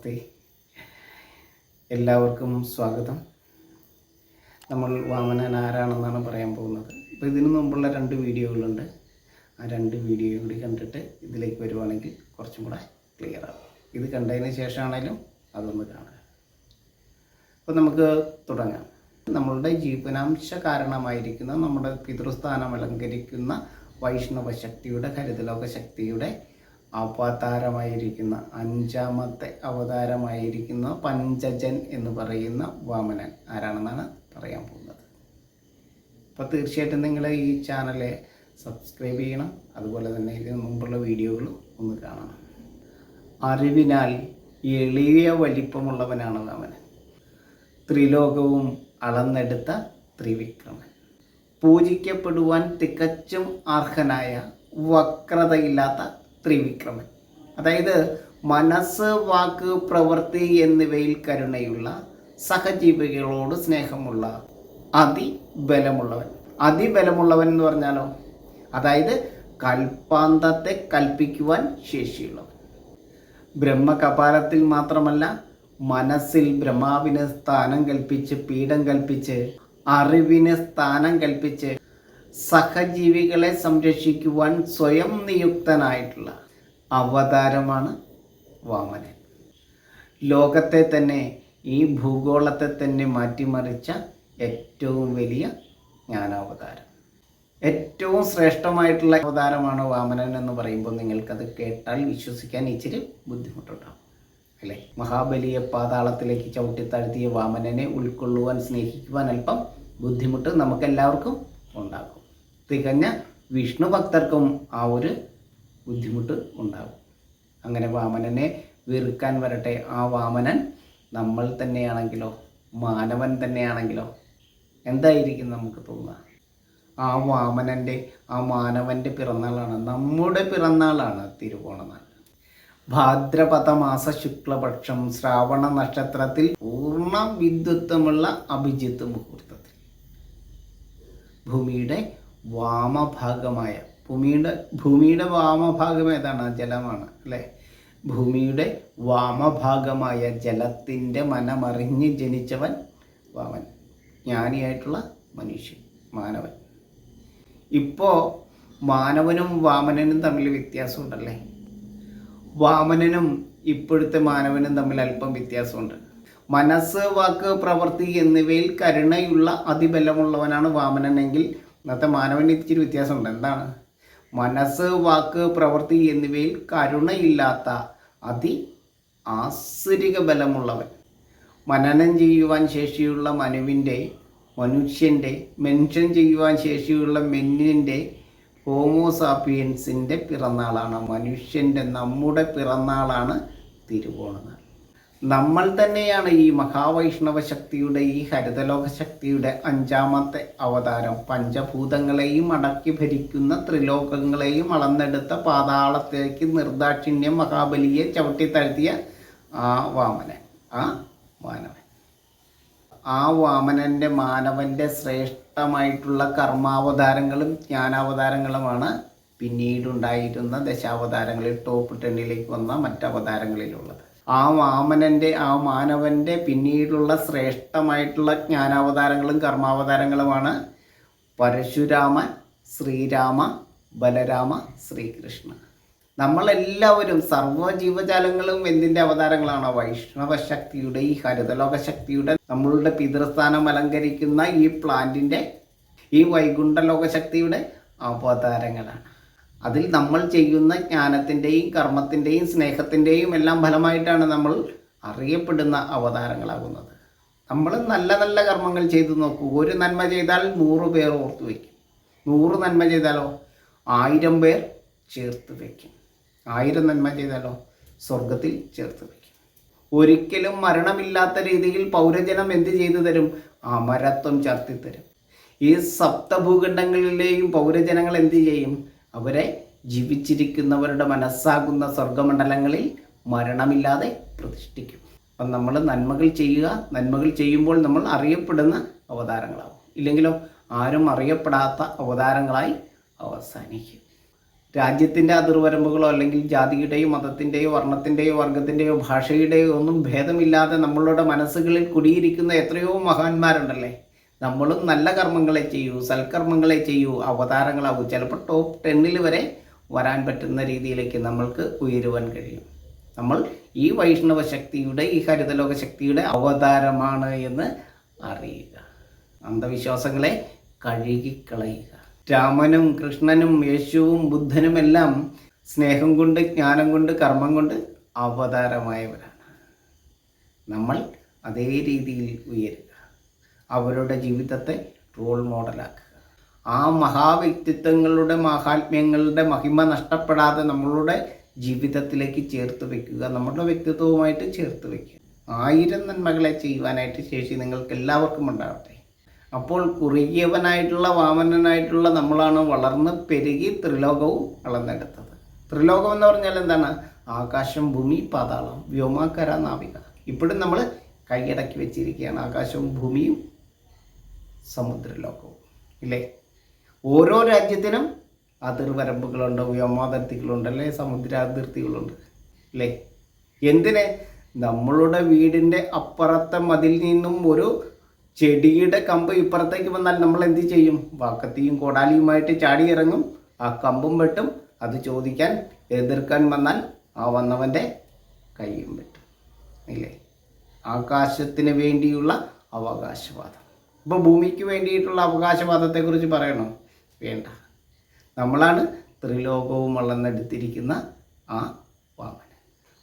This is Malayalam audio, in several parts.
നമസ്തേ എല്ലാവർക്കും സ്വാഗതം. നമ്മൾ വാമനൻ ആരാണെന്നാണ് പറയാൻ പോകുന്നത്. അപ്പോൾ ഇതിനു മുമ്പുള്ള രണ്ട് വീഡിയോകളുണ്ട്. ആ രണ്ട് വീഡിയോ കൂടി കണ്ടിട്ട് ഇതിലേക്ക് വരുവാണെങ്കിൽ കുറച്ചും കൂടെ ക്ലിയർ ആവും. ഇത് കണ്ടതിന് ശേഷമാണേലും അതൊന്ന് കാണുക. അപ്പോൾ നമുക്ക് തുടങ്ങാം. നമ്മളുടെ ജീവനാംശ കാരണമായിരിക്കുന്ന നമ്മുടെ പിതൃസ്ഥാനം അലങ്കരിക്കുന്ന വൈഷ്ണവ ശക്തിയുടെ ഹരിതലോക ശക്തിയുടെ അവതാരമായിരിക്കുന്ന അഞ്ചാമത്തെ അവതാരമായിരിക്കുന്ന പഞ്ചജൻ എന്ന് പറയുന്ന വാമനൻ. ആരാണെന്നാണ് പറയാൻ പോകുന്നത്? അപ്പോൾ തീർച്ചയായിട്ടും നിങ്ങൾ ഈ ചാനലെ സബ്സ്ക്രൈബ് ചെയ്യണം. അതുപോലെ തന്നെ ഇതിന് മുമ്പുള്ള വീഡിയോകളും ഒന്ന് കാണണം. അറിവിനാൽ എളിയ വലിപ്പമുള്ളവനാണ് വാമനൻ. ത്രിലോകവും അളന്നെടുത്ത ത്രിവിക്രമൻ. പൂജിക്കപ്പെടുവാൻ തികച്ചും അർഹനായ വക്രതയില്ലാത്ത ത്രിവിക്രമൻ. അതായത് മനസ്സ് വാക്ക് പ്രവൃത്തി എന്നിവയിൽ കരുണയുള്ള സഹജീവികളോട് സ്നേഹമുള്ള അതിബലമുള്ളവൻ. അതിബലമുള്ളവൻ എന്ന് പറഞ്ഞാലോ? അതായത് കൽപ്പാന്തത്തെ കൽപ്പിക്കുവാൻ ശേഷിയുള്ളവൻ. ബ്രഹ്മകപാലത്തിൽ മാത്രമല്ല മനസ്സിൽ ബ്രഹ്മാവിന് സ്ഥാനം കൽപ്പിച്ച് പീഠം കൽപ്പിച്ച് അറിവിന് സ്ഥാനം കൽപ്പിച്ച് സഹജീവികളെ സംരക്ഷിക്കുവാൻ സ്വയം നിയുക്തനായിട്ടുള്ള അവതാരമാണ് വാമനൻ. ലോകത്തെ തന്നെ ഈ ഭൂഗോളത്തെ തന്നെ മാറ്റിമറിച്ച ഏറ്റവും വലിയ ജ്ഞാനാവതാരം. ഏറ്റവും ശ്രേഷ്ഠമായിട്ടുള്ള അവതാരമാണ് വാമനൻ എന്ന് പറയുമ്പോൾ നിങ്ങൾക്കത് കേട്ടാൽ വിശ്വസിക്കാൻ ഇച്ചിരി ബുദ്ധിമുട്ടുണ്ടാകും അല്ലേ? മഹാബലിയെ പാതാളത്തിലേക്ക് ചവിട്ടിത്താഴ്ത്തിയ വാമനനെ ഉൾക്കൊള്ളുവാൻ സ്നേഹിക്കുവാൻ അല്പം ബുദ്ധിമുട്ട് നമുക്കെല്ലാവർക്കും ഉണ്ടാകും. തികഞ്ഞ വിഷ്ണു ഭക്തർക്കും ആ ഒരു ബുദ്ധിമുട്ട് ഉണ്ടാകും. അങ്ങനെ വാമനനെ വെറുക്കാൻ വരട്ടെ. ആ വാമനൻ നമ്മൾ തന്നെയാണെങ്കിലോ മാനവൻ തന്നെയാണെങ്കിലോ എന്തായിരിക്കും നമുക്ക് തോന്നുക? ആ വാമനന്റെ ആ മാനവന്റെ പിറന്നാളാണ് നമ്മുടെ പിറന്നാളാണ് തിരുവോണനാൾ ഭാദ്രപദ മാസ ശുക്ലപക്ഷം ശ്രാവണ നക്ഷത്രത്തിൽ പൂർണ വിദ്യുത്വമുള്ള അഭിജിത്ത് മുഹൂർത്തത്തിൽ. ഭൂമിയുടെ വാമഭാഗമായ ഭൂമിയുടെ ഭൂമിയുടെ വാമഭാഗം ഏതാണ്? ജലമാണ് അല്ലേ? ഭൂമിയുടെ വാമഭാഗമായ ജലത്തിന്റെ മനമറിഞ്ഞ് ജനിച്ചവൻ വാമൻ. ജ്ഞാനിയായിട്ടുള്ള മനുഷ്യൻ മാനവൻ. ഇപ്പോൾ മാനവനും വാമനനും തമ്മിൽ വ്യത്യാസമുണ്ടല്ലേ? വാമനനും ഇപ്പോഴത്തെ മാനവനും തമ്മിൽ അല്പം വ്യത്യാസമുണ്ട്. മനസ്സ് വാക്ക് പ്രവൃത്തി എന്നിവയിൽ കരുണയുള്ള അതിബലമുള്ളവനാണ് വാമനനെങ്കിൽ ഇന്നത്തെ മാനവന് ഇച്ചിരി വ്യത്യാസമുണ്ട്. എന്താണ്? മനസ്സ് വാക്ക് പ്രവൃത്തി എന്നിവയിൽ കരുണയില്ലാത്ത അതി ആസുരിക ബലമുള്ളവൻ. മനനം ചെയ്യുവാൻ ശേഷിയുള്ള മനുവിന്റെ മനുഷ്യന്റെ മെൻഷൻ ചെയ്യുവാൻ ശേഷിയുള്ള മെന്നിന്റെ ഹോമോസാപ്പിയൻസിന്റെ പിറന്നാളാണ്. മനുഷ്യന്റെ നമ്മുടെ പിറന്നാളാണ് തിരുവോണനാൾ. നമ്മൾ തന്നെയാണ് ഈ മഹാവൈഷ്ണവ ശക്തിയുടെ ഈ ഹരിതലോക ശക്തിയുടെ അഞ്ചാമത്തെ അവതാരം. പഞ്ചഭൂതങ്ങളെയും അടക്കി ഭരിക്കുന്ന ത്രിലോകങ്ങളെയും അളന്നെടുത്ത പാതാളത്തേക്ക് നിർദാക്ഷിണ്യം മഹാബലിയെ ചവിട്ടിത്താഴ്ത്തിയ ആ വാമനൻ ആ മാനവൻ ആ വാമനന്റെ മാനവന്റെ ശ്രേഷ്ഠമായിട്ടുള്ള കർമാവതാരങ്ങളും ജ്ഞാനാവതാരങ്ങളുമാണ് പിന്നീടുണ്ടായിരുന്ന ദശാവതാരങ്ങളിൽ ടോപ്പ് ടെന്നിലേക്ക് വന്ന മറ്റവതാരങ്ങളിലുള്ളത്. ആ വാമനന്റെ ആ മാനവന്റെ പിന്നീടുള്ള ശ്രേഷ്ഠമായിട്ടുള്ള ജ്ഞാനാവതാരങ്ങളും കർമാവതാരങ്ങളുമാണ് പരശുരാമൻ ശ്രീരാമ ബലരാമ ശ്രീകൃഷ്ണ. നമ്മളെല്ലാവരും സർവ ജീവജാലങ്ങളും എന്തിന്റെ അവതാരങ്ങളാണ്? വൈഷ്ണവ ശക്തിയുടെ ഈ ഹരിതലോക ശക്തിയുടെ നമ്മളുടെ പിതൃസ്ഥാനം അലങ്കരിക്കുന്ന ഈ പ്ലാന്റിന്റെ ഈ വൈകുണ്ഠലോക ശക്തിയുടെ അവതാരങ്ങളാണ്. അതിൽ നമ്മൾ ചെയ്യുന്ന ജ്ഞാനത്തിന്റെയും കർമ്മത്തിന്റെയും സ്നേഹത്തിന്റെയും എല്ലാം ഫലമായിട്ടാണ് നമ്മൾ അറിയപ്പെടുന്ന അവതാരങ്ങളാകുന്നത്. നമ്മൾ നല്ല നല്ല കർമ്മങ്ങൾ ചെയ്തു നോക്കൂ. ഒരു നന്മ ചെയ്താൽ നൂറ് പേർ ഓർത്തു വയ്ക്കും. നൂറ് നന്മ ചെയ്താലോ? ആയിരം പേർ ചേർത്ത് വയ്ക്കും. ആയിരം നന്മ ചെയ്താലോ? സ്വർഗത്തിൽ ചേർത്ത് വയ്ക്കും. ഒരിക്കലും മരണമില്ലാത്ത രീതിയിൽ പൗരജനം എന്ത് ചെയ്തു തരും? അമരത്വം ചർത്തി തരും. ഈ സപ്തഭൂഖണ്ഡങ്ങളിലെയും പൗരജനങ്ങൾ എന്ത് ചെയ്യും? അവരെ ജീവിച്ചിരിക്കുന്നവരുടെ മനസ്സാകുന്ന സ്വർഗമണ്ഡലങ്ങളിൽ മരണമില്ലാതെ പ്രതിഷ്ഠിക്കും. അപ്പം നമ്മൾ നന്മകൾ ചെയ്യുക നന്മകൾ ചെയ്യുമ്പോൾ നമ്മൾ അറിയപ്പെടുന്ന അവതാരങ്ങളാവും. ഇല്ലെങ്കിലോ ആരും അറിയപ്പെടാത്ത അവതാരങ്ങളായി അവസാനിക്കും. രാജ്യത്തിന്റെ അതിർവരമ്പുകളോ അല്ലെങ്കിൽ ജാതിയുടെയോ മതത്തിന്റെയോ വർണത്തിന്റെയോ വർഗത്തിന്റെയോ ഭാഷയുടെയോ ഒന്നും ഭേദമില്ലാതെ നമ്മളുടെ മനസ്സുകളിൽ കുടിയിരിക്കുന്ന എത്രയോ മഹാന്മാരുണ്ടല്ലേ? നമ്മളും നല്ല കർമ്മങ്ങളെ ചെയ്യൂ സൽക്കർമ്മങ്ങളെ ചെയ്യൂ അവതാരങ്ങളാവൂ. ചിലപ്പോൾ ടോപ്പ് ടെന്നിൽ വരെ വരാൻ പറ്റുന്ന രീതിയിലേക്ക് നമ്മൾക്ക് ഉയരുവാൻ കഴിയും. നമ്മൾ ഈ വൈഷ്ണവ ശക്തിയുടെ ഈ ഹരിതലോക ശക്തിയുടെ അവതാരമാണ് എന്ന് അറിയുക. അന്ധവിശ്വാസങ്ങളെ കഴുകിക്കളയുക. രാമനും കൃഷ്ണനും യേശുവും ബുദ്ധനും എല്ലാം സ്നേഹം കൊണ്ട് ജ്ഞാനം കൊണ്ട് കർമ്മം കൊണ്ട് അവതാരമായവരാണ്. നമ്മൾ അതേ രീതിയിൽ ഉയരുക. അവരുടെ ജീവിതത്തെ റോൾ മോഡലാക്കുക ആ മഹാവ്യക്തിത്വങ്ങളുടെ മഹാത്മ്യങ്ങളുടെ മഹിമ നഷ്ടപ്പെടാതെ നമ്മളുടെ ജീവിതത്തിലേക്ക് ചേർത്ത് വെക്കുക നമ്മുടെ വ്യക്തിത്വവുമായിട്ട് ചേർത്ത് വയ്ക്കുക ആയിരം നന്മകളെ ചെയ്യുവാനായിട്ട് ശേഷി നിങ്ങൾക്ക് എല്ലാവർക്കും ഉണ്ടാവട്ടെ. അപ്പോൾ കുറുകിയവനായിട്ടുള്ള വാമനനായിട്ടുള്ള നമ്മളാണ് വളർന്ന് പെരുകി ത്രിലോകവും വളർന്നെടുത്തത്. ത്രിലോകം എന്ന് പറഞ്ഞാൽ എന്താണ്? ആകാശം ഭൂമി പാതാളം വ്യോമാക്കര നാവിക. ഇപ്പോഴും നമ്മൾ കൈയടക്കി വെച്ചിരിക്കുകയാണ്. ആകാശവും ഭൂമിയും സമുദ്രലോകവും ഇല്ലേ? ഓരോ രാജ്യത്തിനും അതിർവരമ്പുകളുണ്ട് വ്യോമാതിർത്തികളുണ്ട് അല്ലേ സമുദ്ര അതിർത്തികളുണ്ട് അല്ലേ എന്തിന്? നമ്മളുടെ വീടിന്റെ അപ്പുറത്തെ മതിൽ നിന്നും ഒരു ചെടിയുടെ കമ്പ് ഇപ്പുറത്തേക്ക് വന്നാൽ നമ്മൾ എന്ത് ചെയ്യും? വാക്കത്തിയും കോടാലിയുമായിട്ട് ചാടി ഇറങ്ങും ആ കമ്പും വെട്ടും. അത് ചോദിക്കാൻ എതിർക്കാൻ വന്നാൽ ആ വന്നവന്റെ കൈയും വെട്ടും ഇല്ലേ? ആകാശത്തിന് വേണ്ടിയുള്ള അവകാശവാദം. ഇപ്പോൾ ഭൂമിക്ക് വേണ്ടിയിട്ടുള്ള അവകാശവാദത്തെക്കുറിച്ച് പറയണോ? വേണ്ട. നമ്മളാണ് ത്രിലോകവും വളർന്നെടുത്തിരിക്കുന്ന ആ വാമൻ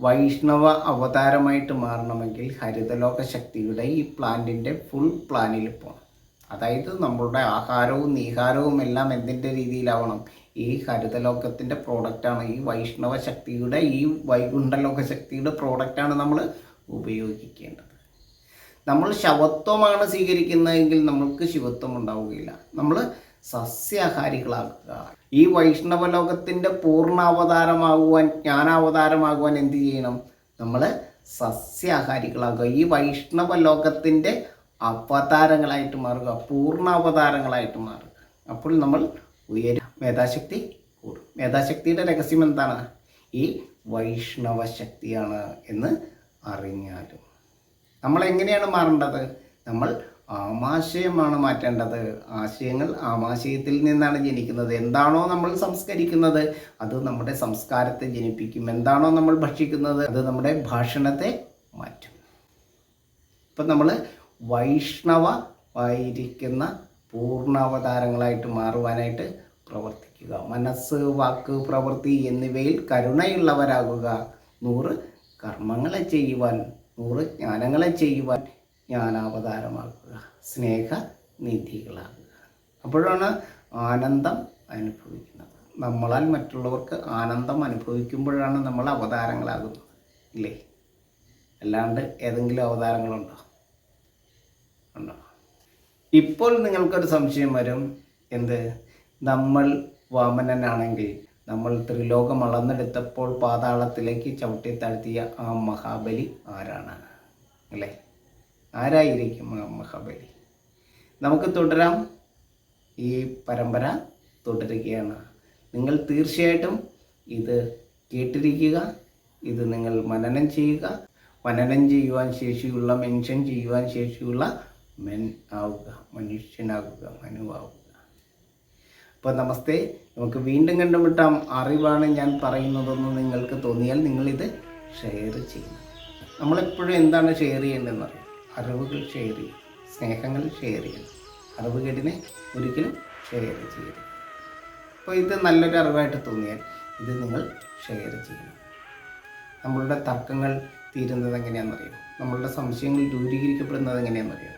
വൈഷ്ണവ അവതാരമായിട്ട് മാറണമെങ്കിൽ ഹരിതലോക ശക്തിയുടെ ഈ പ്ലാന്റിന്റെ ഫുൾ പ്ലാനിൽ പോകണം അതായത് നമ്മളുടെ ആഹാരവും നീഹാരവും എല്ലാം എന്തിന്റെ രീതിയിലാവണം? ഈ ഹരിതലോകത്തിന്റെ പ്രോഡക്റ്റാണ് ഈ വൈഷ്ണവ ശക്തിയുടെ ഈ വൈകുണ്ഠലോക ശക്തിയുടെ പ്രോഡക്റ്റാണ് നമ്മൾ ഉപയോഗിക്കേണ്ടത്. നമ്മൾ ശവത്വമാണ് സ്വീകരിക്കുന്നതെങ്കിൽ നമ്മൾക്ക് ശിവത്വം ഉണ്ടാവുകയില്ല. നമ്മൾ സസ്യാഹാരികളാക്കുക ഈ വൈഷ്ണവ ലോകത്തിന്റെ പൂർണാവതാരമാകുവാൻ ജ്ഞാനാവതാരമാകുവാൻ എന്ത് ചെയ്യണം? നമ്മൾ സസ്യാഹാരികളാകുക. ഈ വൈഷ്ണവ ലോകത്തിന്റെ അവതാരങ്ങളായിട്ട് മാറുക പൂർണാവതാരങ്ങളായിട്ട് മാറുക. അപ്പോൾ നമ്മൾ ഉയരും. മേധാശക്തി കൂടും. മേധാശക്തിയുടെ രഹസ്യം എന്താണ്? ഈ വൈഷ്ണവ ശക്തിയാണ് എന്ന് അറിഞ്ഞാലും. നമ്മൾ എങ്ങനെയാണ് മാറേണ്ടത്? നമ്മൾ ആമാശയമാണ് മാറ്റേണ്ടത്. ആശയങ്ങൾ ആമാശയത്തിൽ നിന്നാണ് ജനിക്കുന്നത്. എന്താണോ നമ്മൾ സംസ്കരിക്കുന്നത് അത് നമ്മുടെ സംസ്കാരത്തെ ജനിപ്പിക്കും. എന്താണോ നമ്മൾ ഭക്ഷിക്കുന്നത് അത് നമ്മുടെ ഭാഷണത്തെ മാറ്റും. ഇപ്പം നമ്മൾ വൈഷ്ണവ ആയിരിക്കുന്ന പൂർണാവതാരങ്ങളായിട്ട് മാറുവാനായിട്ട് പ്രവർത്തിക്കുക. മനസ്സ് വാക്ക് പ്രവൃത്തി എന്നിവയിൽ കരുണയുള്ളവരാകുക. നൂറ് കർമ്മങ്ങളെ ചെയ്യുവാൻ നൂറ് ജ്ഞാനങ്ങളെ ചെയ്യുവാൻ ജ്ഞാനാവതാരമാക്കുക. സ്നേഹനിധികളാകുക അപ്പോഴാണ് ആനന്ദം അനുഭവിക്കുന്നത്. നമ്മളാൽ മറ്റുള്ളവർക്ക് ആനന്ദം അനുഭവിക്കുമ്പോഴാണ് നമ്മൾ അവതാരങ്ങളാകുന്നത്. ഇല്ലേ? അല്ലാണ്ട് ഏതെങ്കിലും അവതാരങ്ങളുണ്ടോ? ഉണ്ടോ? ഇപ്പോൾ നിങ്ങൾക്കൊരു സംശയം വരും. എന്ത്? നമ്മൾ വാമനനാണെങ്കിൽ നമ്മൾ ത്രിലോകം അളന്നെടുത്തപ്പോൾ പാതാളത്തിലേക്ക് ചവിട്ടി താഴ്ത്തിയ ആ മഹാബലി ആരാണ്? അല്ലേ? ആരായിരിക്കും ആ മഹാബലി? നമുക്ക് തുടരാം. ഈ പരമ്പര തുടരുകയാണ്. നിങ്ങൾ തീർച്ചയായിട്ടും ഇത് കേട്ടിരിക്കുക. ഇത് നിങ്ങൾ മനനം ചെയ്യുക. മനനം ചെയ്യുവാൻ ശേഷിയുള്ള മെൻഷൻ ചെയ്യുവാൻ ശേഷിയുള്ള മെൻ ആവുക മനുഷ്യനാകുക മനുവാകുക. അപ്പോൾ നമസ്തേ. നമുക്ക് വീണ്ടും കണ്ടുമുട്ടാം. അറിവാണ് ഞാൻ പറയുന്നതെന്ന് നിങ്ങൾക്ക് തോന്നിയാൽ നിങ്ങളിത് ഷെയർ ചെയ്യണം. നമ്മളെപ്പോഴും എന്താണ് ഷെയർ ചെയ്യേണ്ടതെന്ന് അറിയാം. അറിവുകൾ ഷെയർ ചെയ്യും സ്നേഹങ്ങൾ ഷെയർ ചെയ്യണം. അറിവുകേടിനെ ഒരിക്കലും ഷെയർ ചെയ്യരുത്. അപ്പോൾ ഇത് നല്ലൊരു അറിവായിട്ട് തോന്നിയാൽ ഇത് നിങ്ങൾ ഷെയർ ചെയ്യണം. നമ്മളുടെ തർക്കങ്ങൾ തീരുന്നത് എങ്ങനെയാണെന്നറിയോ നമ്മളുടെ സംശയങ്ങൾ ദൂരീകരിക്കപ്പെടുന്നത് എങ്ങനെയാണെന്നറിയോ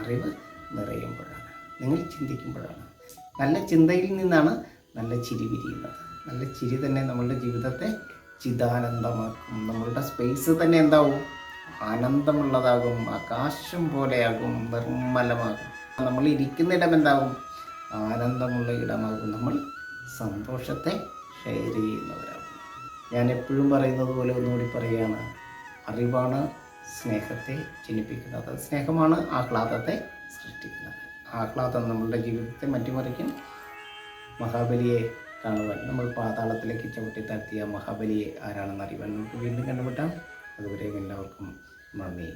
അറിവ് നിറയുമ്പോഴാണ്. നിങ്ങൾ ചിന്തിക്കുമ്പോഴാണ്. നല്ല ചിന്തയിൽ നിന്നാണ് നല്ല ചിരി വിരിയുന്നത്. നല്ല ചിരി തന്നെ നമ്മളുടെ ജീവിതത്തെ ചിതാനന്ദമാക്കും. നമ്മളുടെ സ്പേസ് തന്നെ എന്താവും? ആനന്ദമുള്ളതാകും ആകാശം പോലെയാകും നിർമ്മലമാകും. നമ്മൾ ഇരിക്കുന്ന ഇടം എന്താകും ആനന്ദമുള്ള ഇടമാകും. നമ്മൾ സന്തോഷത്തെ ഷെയർ ചെയ്യുന്നവരാകും. ഞാൻ എപ്പോഴും പറയുന്നത് പോലെ ഒന്നുകൂടി പറയുകയാണ്. അറിവാണ് സ്നേഹത്തെ ജനിപ്പിക്കുന്നത്. സ്നേഹമാണ് ആഹ്ലാദത്തെ സൃഷ്ടിക്കുന്നത്. ആഹ്ലാദം നമ്മളുടെ ജീവിതത്തെ മാറ്റിമറിക്കും. മഹാബലിയെ കാണുവാൻ നമ്മൾ പാതാളത്തിലേക്ക് ചവിട്ടി താഴ്ത്തിയ മഹാബലിയെ ആരാണെന്ന് അറിയുവാൻ നമുക്ക് വീണ്ടും കണ്ടുമുട്ടാം. അതുവരെയും എല്ലാവർക്കും നന്ദി.